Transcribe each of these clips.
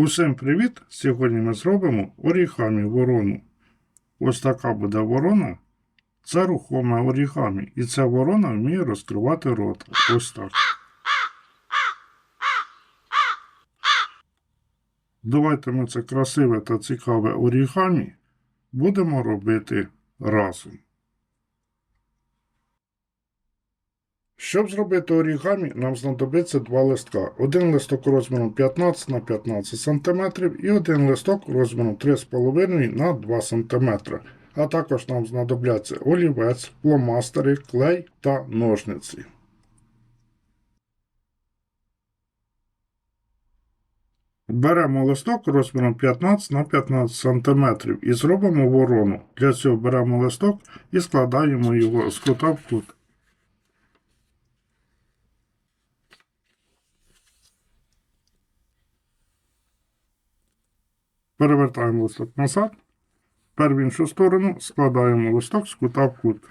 Усім привіт! Сьогодні ми зробимо орігамі ворону. Ось така буде ворона. Це рухоме орігамі. І ця ворона вміє розкривати рот. Ось так. Давайте ми це красиве та цікаве орігамі будемо робити разом. Щоб зробити орігамі, нам знадобиться два листка. Один листок розміром 15 на 15 см і один листок розміром 3,5 на 2 см. А також нам знадобляться олівець, фломастери, клей та ножниці. Беремо листок розміром 15 на 15 см і зробимо ворону. Для цього беремо листок і складаємо його з кута в кут. Перевертаємо листок назад. Тепер в іншу сторону складаємо листок з кута в кут.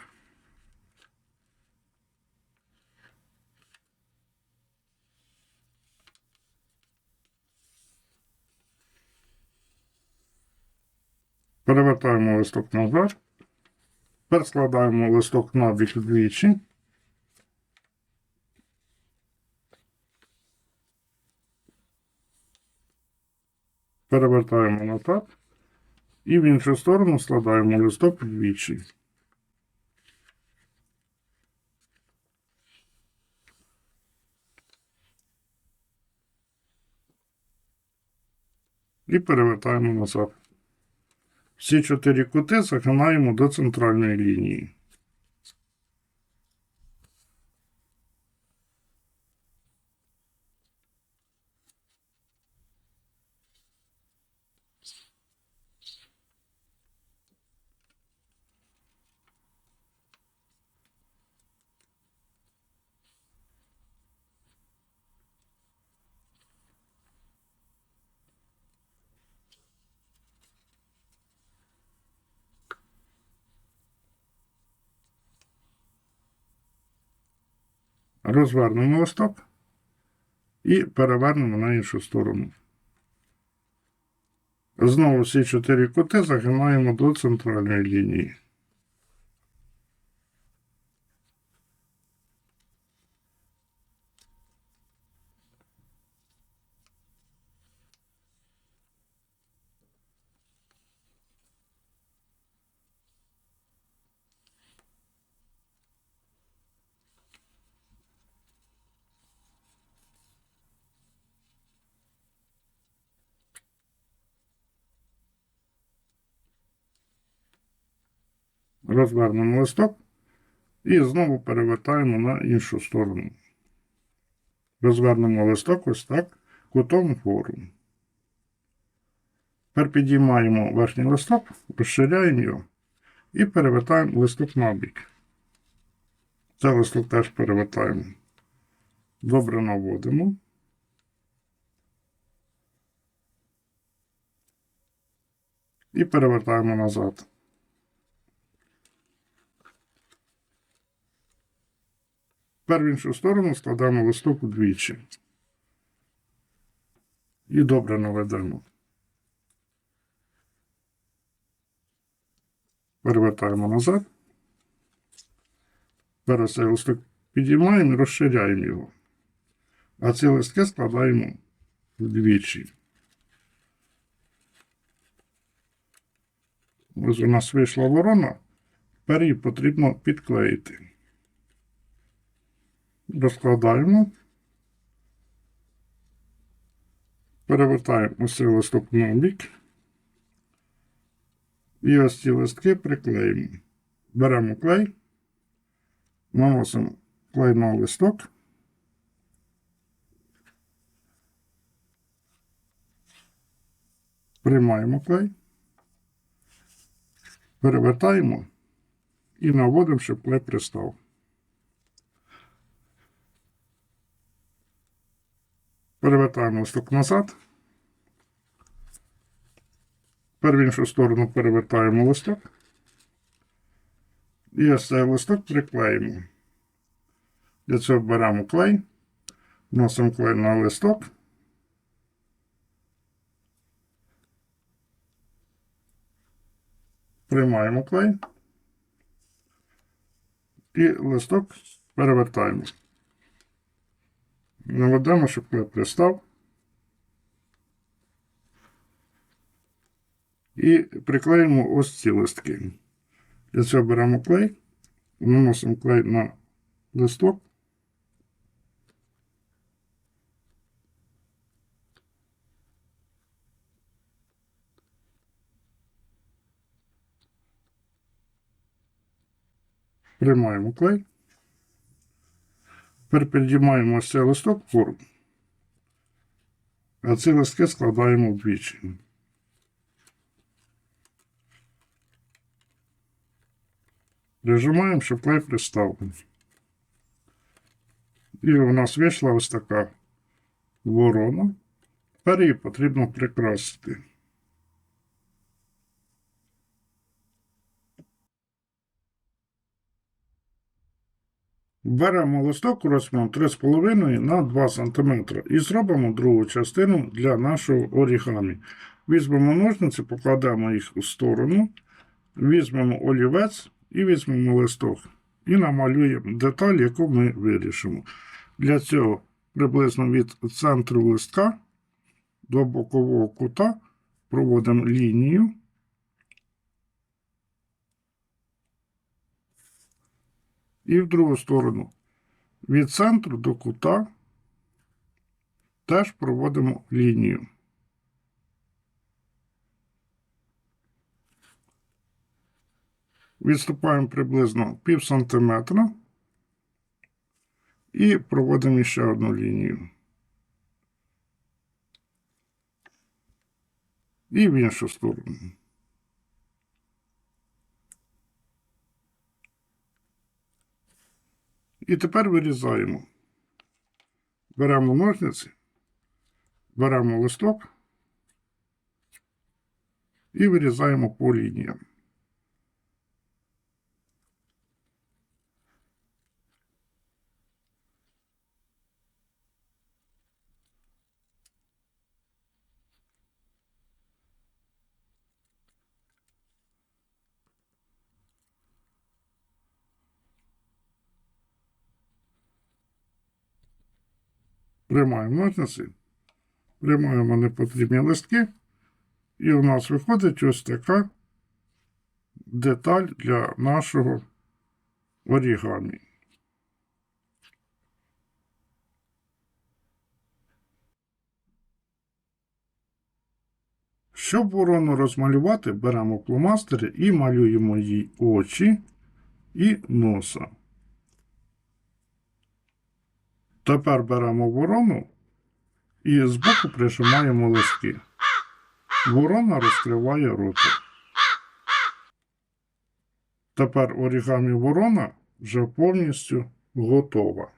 Перевертаємо листок назад. Тепер складаємо листок на бік двічі. Перевертаємо назад. І в іншу сторону складаємо листок вдвічі. І перевертаємо назад. Всі чотири кути загинаємо до центральної лінії. Розвернемо листок і перевернемо на іншу сторону. Знову всі чотири кути загинаємо до центральної лінії. Розвернемо листок і знову перевертаємо на іншу сторону. Розвернемо листок ось так, кутом вгору. Тепер підіймаємо верхній листок, розширяємо його і перевертаємо листок на бік. Цей листок теж перевертаємо. Добре наводимо. І перевертаємо назад. Тепер в іншу сторону складаємо листок удвічі. І добре наведемо. Перевертаємо назад. Зараз цей листок підіймаємо і розширяємо його. А ці листки складаємо вдвічі. Ось у нас вийшла ворона. Тепер її потрібно підклеїти розкладаємо, перевертаємо ось цей листок на бік. І ось ці листки приклеїмо. Беремо клей, наносимо клей на листок. Приймаємо клей, перевертаємо і наводимо, щоб клей пристав. Перевертаємо листок назад. Тепер в іншу сторону перевертаємо листок. І ось цей листок приклеїмо. Для цього беремо клей, вносимо клей на листок. Приймаємо клей і листок перевертаємо. Наведемо, щоб клей пристав. І приклеїмо ось ці листки. Для цього беремо клей, наносимо клей на листок. Приймаємо клей. Тепер підіймаємо ось цей листок вгору. А ці листки складаємо вдвічі. Прижимаємо, щоб клей пристав. І у нас вийшла ось така ворона. Тепер її потрібно прикрасити. Беремо листок розміром 3,5 на 2 см і зробимо другу частину для нашого орігамі. Візьмемо ножниці, покладемо їх у сторону, візьмемо олівець і візьмемо листок. І намалюємо деталь, яку ми вирішимо. Для цього приблизно від центру листка до бокового кута проводимо лінію. І в другу сторону. Від центру до кута теж проводимо лінію. Відступаємо приблизно пів сантиметра і проводимо ще одну лінію. І в іншу сторону. І тепер вирізаємо. Беремо ножниці, беремо листок і вирізаємо по лініям. Приймаємо ножниці, приймаємо непотрібні листки, і у нас виходить ось така деталь для нашого орігамі. Щоб ворону розмалювати, беремо фломастери і малюємо їй очі і носа. Тепер беремо ворону і збоку прижимаємо листки. Ворона розкриває рота. Тепер орігамі ворона вже повністю готова.